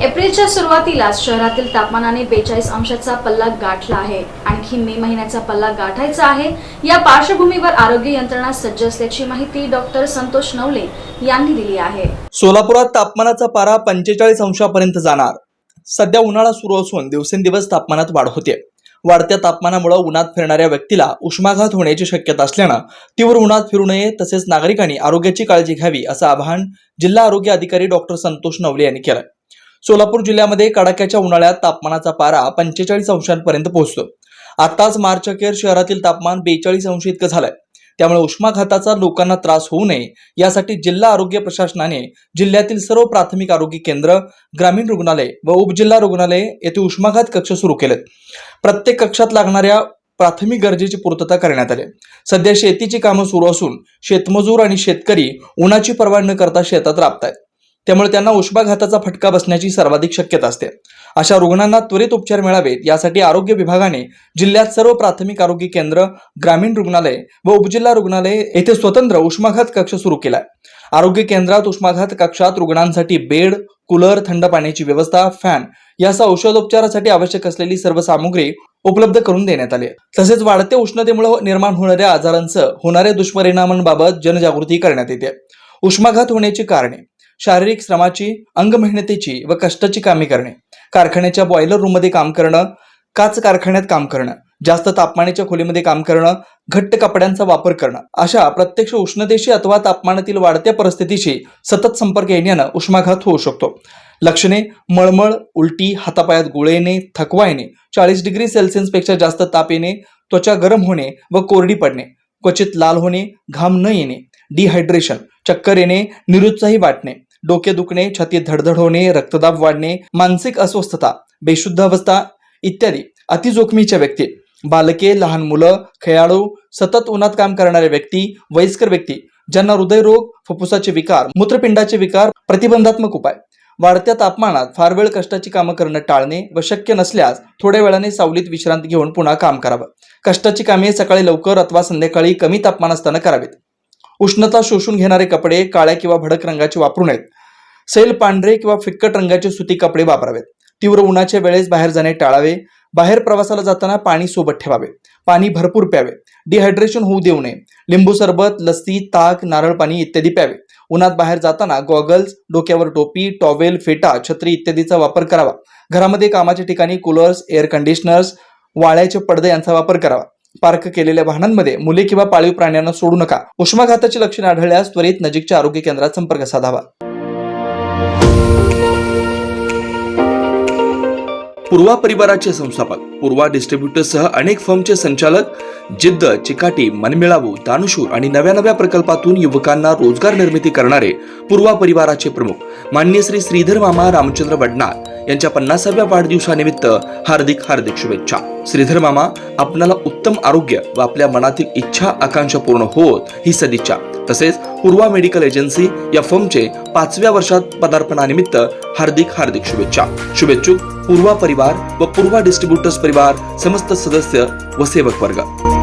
एप्रिलच्या सुरुवातीलाच शहरातील तापमानाने बेचाळीस अंशाचा पल्ला गाठला आहे. आणखी मे महिन्याचा पल्ला गाठायचा आहे. या पार्श्वभूमीवर आरोग्य यंत्रणा सज्ज असल्याची माहिती डॉक्टर संतोष नवले यांनी दिली आहे. सोलापुरात तापमानाचा पारा पंचेचाळीस अंशापर्यंत जाणार. सध्या उन्हाळा सुरू असून दिवसेंदिवस तापमानात वाढ होते. वाढत्या तापमानामुळे उन्हात फिरणाऱ्या व्यक्तीला उष्माघात होण्याची शक्यता असल्यानं तीव्र उन्हात फिरू नये तसेच नागरिकांनी आरोग्याची काळजी घ्यावी असं आवाहन जिल्हा आरोग्य अधिकारी डॉक्टर संतोष नवले यांनी केलं. सोलापूर जिल्ह्यामध्ये कडाक्याच्या उन्हाळ्यात तापमानाचा पारा पंचेचाळीस अंशांपर्यंत पोहोचतो. आताच मार्च अखेर शहरातील तापमान बेचाळीस अंश इतकं झालंय. त्यामुळे उष्माघाताचा लोकांना त्रास होऊ नये यासाठी जिल्हा आरोग्य प्रशासनाने जिल्ह्यातील सर्व प्राथमिक आरोग्य केंद्र ग्रामीण रुग्णालय व उपजिल्हा रुग्णालय येथे उष्माघात कक्ष सुरू केलेत. प्रत्येक कक्षात लागणाऱ्या प्राथमिक गरजेची पूर्तता करण्यात आली. सध्या शेतीची कामं सुरू असून शेतमजूर आणि शेतकरी उन्हाची पर्वा न करता शेतात राबतायत. त्यामुळे त्यांना उष्माघाताचा फटका बसण्याची सर्वाधिक शक्यता असते. अशा रुग्णांना त्वरित उपचार मिळावेत यासाठी आरोग्य विभागाने जिल्ह्यात सर्व प्राथमिक आरोग्य केंद्र ग्रामीण रुग्णालय व उपजिल्हा रुग्णालय येथे स्वतंत्र उष्माघात कक्ष सुरू केलाय. आरोग्य केंद्रात उष्माघात कक्षात रुग्णांसाठी बेड कूलर थंड पाण्याची व्यवस्था फॅन यासह औषधोपचारासाठी आवश्यक असलेली सर्व सामुग्री उपलब्ध करून देण्यात आली. तसेच वाढत्या उष्णतेमुळे निर्माण होणाऱ्या आजारांसह होणाऱ्या दुष्परिणामांबाबत जनजागृती करण्यात येते. उष्माघात होण्याची कारणे शारीरिक श्रमाची अंग मेहनतीची व कष्टाची कामे करणे. कारखान्याच्या बॉयलर रूममध्ये काम करणं काच कारखान्यात काम करणं जास्त तापमानाच्या खोलीमध्ये काम करणं घट्ट कपड्यांचा वापर करणं अशा प्रत्यक्ष उष्णतेशी अथवा तापमानातील वाढत्या परिस्थितीशी सतत संपर्क येण्यानं उष्माघात होऊ शकतो. लक्षणे मळमळ उलटी हातापायात गोळे येणे थकवा येणे चाळीस डिग्री सेल्सिअसपेक्षा जास्त ताप येणे त्वचा गरम होणे व कोरडी पडणे क्वचित लाल होणे घाम न येणे डिहायड्रेशन चक्कर येणे निरुत्साही वाटणे. डोके दुखणे छातीत धडधड होणे रक्तदाब वाढणे मानसिक अस्वस्थता बेशुद्ध अवस्था इत्यादी अतिजोखमीच्या व्यक्ती. बालके लहान मुलं खेळाडू सतत उन्हात काम करणारे व्यक्ती वयस्कर व्यक्ती ज्यांना हृदयरोग फुफ्फुसाचे विकार मूत्रपिंडाचे विकार प्रतिबंधात्मक उपाय. वाढत्या तापमानात फार वेळ कष्टाची कामं करणं टाळणे व शक्य नसल्यास थोड्या वेळाने सावलीत विश्रांती घेऊन पुन्हा काम करावं. कष्टाची कामे सकाळी लवकर अथवा संध्याकाळी कमी तापमान असताना करावीत. उष्णता शोषून घेणारे कपडे काळ्या किंवा भडक रंगाचे वापरू नयेत. सैल पांढरे किंवा फिक्कट रंगाचे सुती कपडे वापरावेत. तीव्र उन्हाच्या वेळेस बाहेर जाणे टाळावे. बाहेर प्रवासाला जाताना पाणी सोबत ठेवावे. पाणी भरपूर प्यावे. डिहायड्रेशन होऊ देऊ नये. लिंबू सरबत लस्सी ताक नारळ पाणी इत्यादी प्यावे. उन्हात बाहेर जाताना गॉगल्स डोक्यावर टोपी टॉवेल फेटा छत्री इत्यादीचा वापर करावा. घरामध्ये कामाच्या ठिकाणी कूलर्स एअर कंडिशनर्स वाळ्याचे पडदे यांचा वापर करावा. पार्क केलेल्या वाहनांमध्ये मुले किंवा पाळीव प्राण्यांना सोडू नका. उष्माघाताची लक्षणे आढळल्यास त्वरित नजीकच्या आरोग्य केंद्रात संपर्क साधावा. पूर्वा परिवाराचे संस्थापक पूर्वा डिस्ट्रीब्युटरसह अनेक फर्मचे संचालक जिद्द चिकाटी मनमिळावू दानशूर आणि नव्या नव्या प्रकल्पातून युवकांना रोजगार निर्मिती करणारे पूर्वा परिवाराचे प्रमुख मान्य श्री श्रीधर मामा रामचंद्र वडनार यांच्या पन्नासाव्या वाढदिवसानिमित्त हार्दिक हार्दिक शुभेच्छा. श्रीधर मामा आपणाला उत्तम आरोग्य व आपल्या मनातील इच्छा आकांक्षा पूर्ण होत ही सदिच्छा. तसेच पूर्वा मेडिकल एजन्सी या फर्मचे पाचव्या वर्षात पदार्पणानिमित्त हार्दिक हार्दिक शुभेच्छा. शुभेच्छुक पूर्वा परिवार व पूर्वा डिस्ट्रीब्युटर्स परिवार समस्त सदस्य व सेवक वर्ग.